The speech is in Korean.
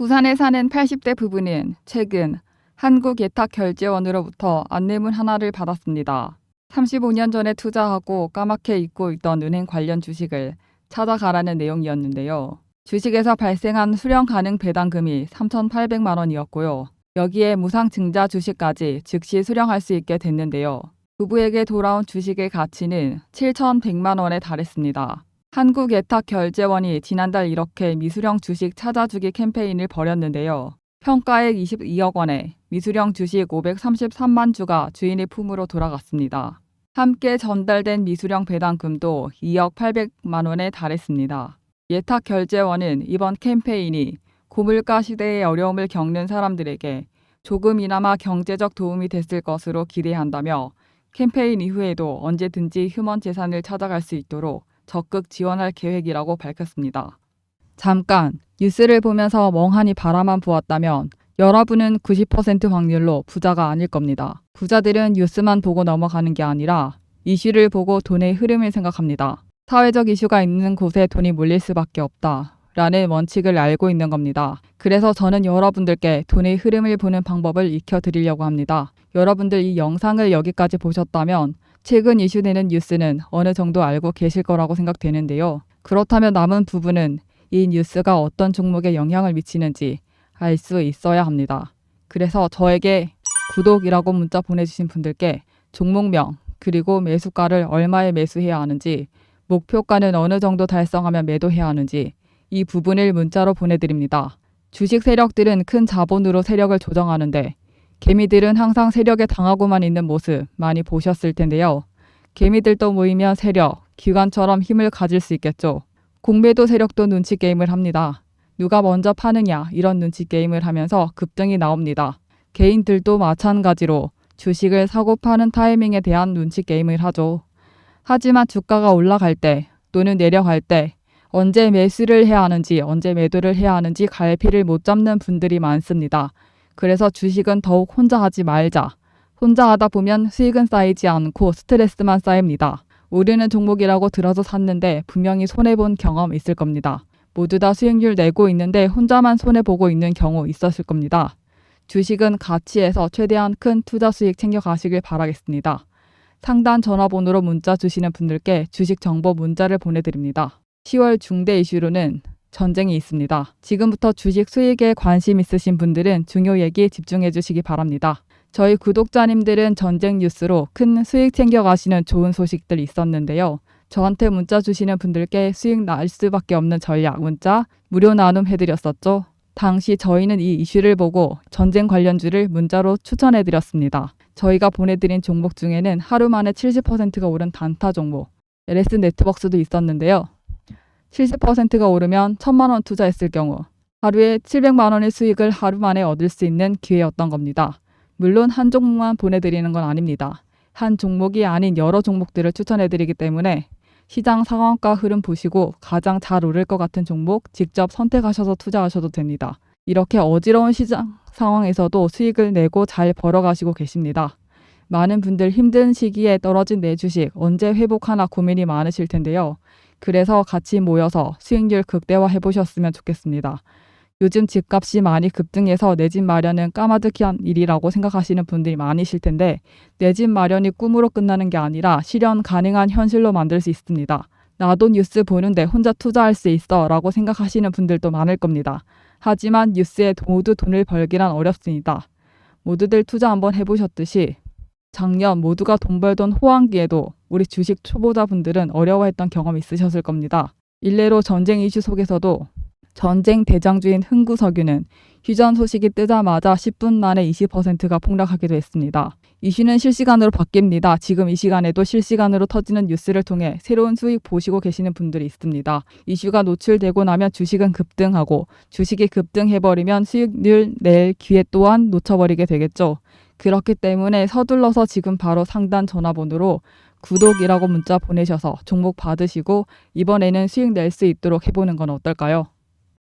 부산에 사는 80대 부부는 최근 한국예탁결제원으로부터 안내문 하나를 받았습니다. 35년 전에 투자하고 까맣게 잊고 있던 은행 관련 주식을 찾아가라는 내용이었는데요. 주식에서 발생한 수령 가능 배당금이 3,800만 원이었고요. 여기에 무상 증자 주식까지 즉시 수령할 수 있게 됐는데요. 부부에게 돌아온 주식의 가치는 7,100만 원에 달했습니다. 한국예탁결제원이 지난달 이렇게 미수령 주식 찾아주기 캠페인을 벌였는데요. 평가액 22억 원에 미수령 주식 533만 주가 주인의 품으로 돌아갔습니다. 함께 전달된 미수령 배당금도 2억 800만 원에 달했습니다. 예탁결제원은 이번 캠페인이 고물가 시대의 어려움을 겪는 사람들에게 조금이나마 경제적 도움이 됐을 것으로 기대한다며 캠페인 이후에도 언제든지 휴먼 재산을 찾아갈 수 있도록 적극 지원할 계획이라고 밝혔습니다. 잠깐 뉴스를 보면서 멍하니 바라만 보았다면 여러분은 90% 확률로 부자가 아닐 겁니다. 부자들은 뉴스만 보고 넘어가는 게 아니라 이슈를 보고 돈의 흐름을 생각합니다. 사회적 이슈가 있는 곳에 돈이 몰릴 수밖에 없다. 라는 원칙을 알고 있는 겁니다. 그래서 저는 여러분들께 돈의 흐름을 보는 방법을 익혀 드리려고 합니다. 여러분들 이 영상을 여기까지 보셨다면 최근 이슈되는 뉴스는 어느 정도 알고 계실 거라고 생각되는데요. 그렇다면 남은 부분은 이 뉴스가 어떤 종목에 영향을 미치는지 알 수 있어야 합니다. 그래서 저에게 구독이라고 문자 보내주신 분들께 종목명 그리고 매수가를 얼마에 매수해야 하는지 목표가는 어느 정도 달성하면 매도해야 하는지 이 부분을 문자로 보내드립니다. 주식 세력들은 큰 자본으로 세력을 조정하는데 개미들은 항상 세력에 당하고만 있는 모습 많이 보셨을 텐데요. 개미들도 모이면 세력, 기관처럼 힘을 가질 수 있겠죠. 공매도 세력도 눈치 게임을 합니다. 누가 먼저 파느냐 이런 눈치 게임을 하면서 급등이 나옵니다. 개인들도 마찬가지로 주식을 사고 파는 타이밍에 대한 눈치 게임을 하죠. 하지만 주가가 올라갈 때 또는 내려갈 때 언제 매수를 해야 하는지 언제 매도를 해야 하는지 갈피를 못 잡는 분들이 많습니다. 그래서 주식은 더욱 혼자 하지 말자. 혼자 하다 보면 수익은 쌓이지 않고 스트레스만 쌓입니다. 오르는 종목이라고 들어서 샀는데 분명히 손해본 경험 있을 겁니다. 모두 다 수익률 내고 있는데 혼자만 손해보고 있는 경우 있었을 겁니다. 주식은 가치에서 최대한 큰 투자 수익 챙겨가시길 바라겠습니다. 상단 전화번호로 문자 주시는 분들께 주식 정보 문자를 보내드립니다. 10월 중대 이슈로는 전쟁이 있습니다. 지금부터 주식 수익에 관심 있으신 분들은 중요 얘기 집중해 주시기 바랍니다. 저희 구독자님들은 전쟁 뉴스로 큰 수익 챙겨가시는 좋은 소식들 있었는데요. 저한테 문자 주시는 분들께 수익 날 수밖에 없는 전략 문자 무료 나눔 해드렸었죠. 당시 저희는 이 이슈를 보고 전쟁 관련주를 문자로 추천해드렸습니다. 저희가 보내드린 종목 중에는 하루 만에 70%가 오른 단타 종목, LS 네트워크스도 있었는데요. 70%가 오르면 1000만 원 투자했을 경우 하루에 700만 원의 수익을 하루 만에 얻을 수 있는 기회였던 겁니다. 물론 한 종목만 보내드리는 건 아닙니다. 한 종목이 아닌 여러 종목들을 추천해드리기 때문에 시장 상황과 흐름 보시고 가장 잘 오를 것 같은 종목 직접 선택하셔서 투자하셔도 됩니다. 이렇게 어지러운 시장 상황에서도 수익을 내고 잘 벌어가시고 계십니다. 많은 분들 힘든 시기에 떨어진 내 주식 언제 회복하나 고민이 많으실 텐데요. 그래서 같이 모여서 수익률 극대화 해보셨으면 좋겠습니다. 요즘 집값이 많이 급등해서 내 집 마련은 까마득한 일이라고 생각하시는 분들이 많으실 텐데 내 집 마련이 꿈으로 끝나는 게 아니라 실현 가능한 현실로 만들 수 있습니다. 나도 뉴스 보는데 혼자 투자할 수 있어 라고 생각하시는 분들도 많을 겁니다. 하지만 뉴스에 모두 돈을 벌기란 어렵습니다. 모두들 투자 한번 해보셨듯이 작년 모두가 돈 벌던 호황기에도 우리 주식 초보자분들은 어려워했던 경험이 있으셨을 겁니다. 일례로 전쟁 이슈 속에서도 전쟁 대장주인 흥구석유는 휴전 소식이 뜨자마자 10분 만에 20%가 폭락하기도 했습니다. 이슈는 실시간으로 바뀝니다. 지금 이 시간에도 실시간으로 터지는 뉴스를 통해 새로운 수익 보시고 계시는 분들이 있습니다. 이슈가 노출되고 나면 주식은 급등하고 주식이 급등해버리면 수익률 낼 기회 또한 놓쳐버리게 되겠죠. 그렇기 때문에 서둘러서 지금 바로 상단 전화번호로 구독이라고 문자 보내셔서 종목 받으시고 이번에는 수익 낼 수 있도록 해보는 건 어떨까요?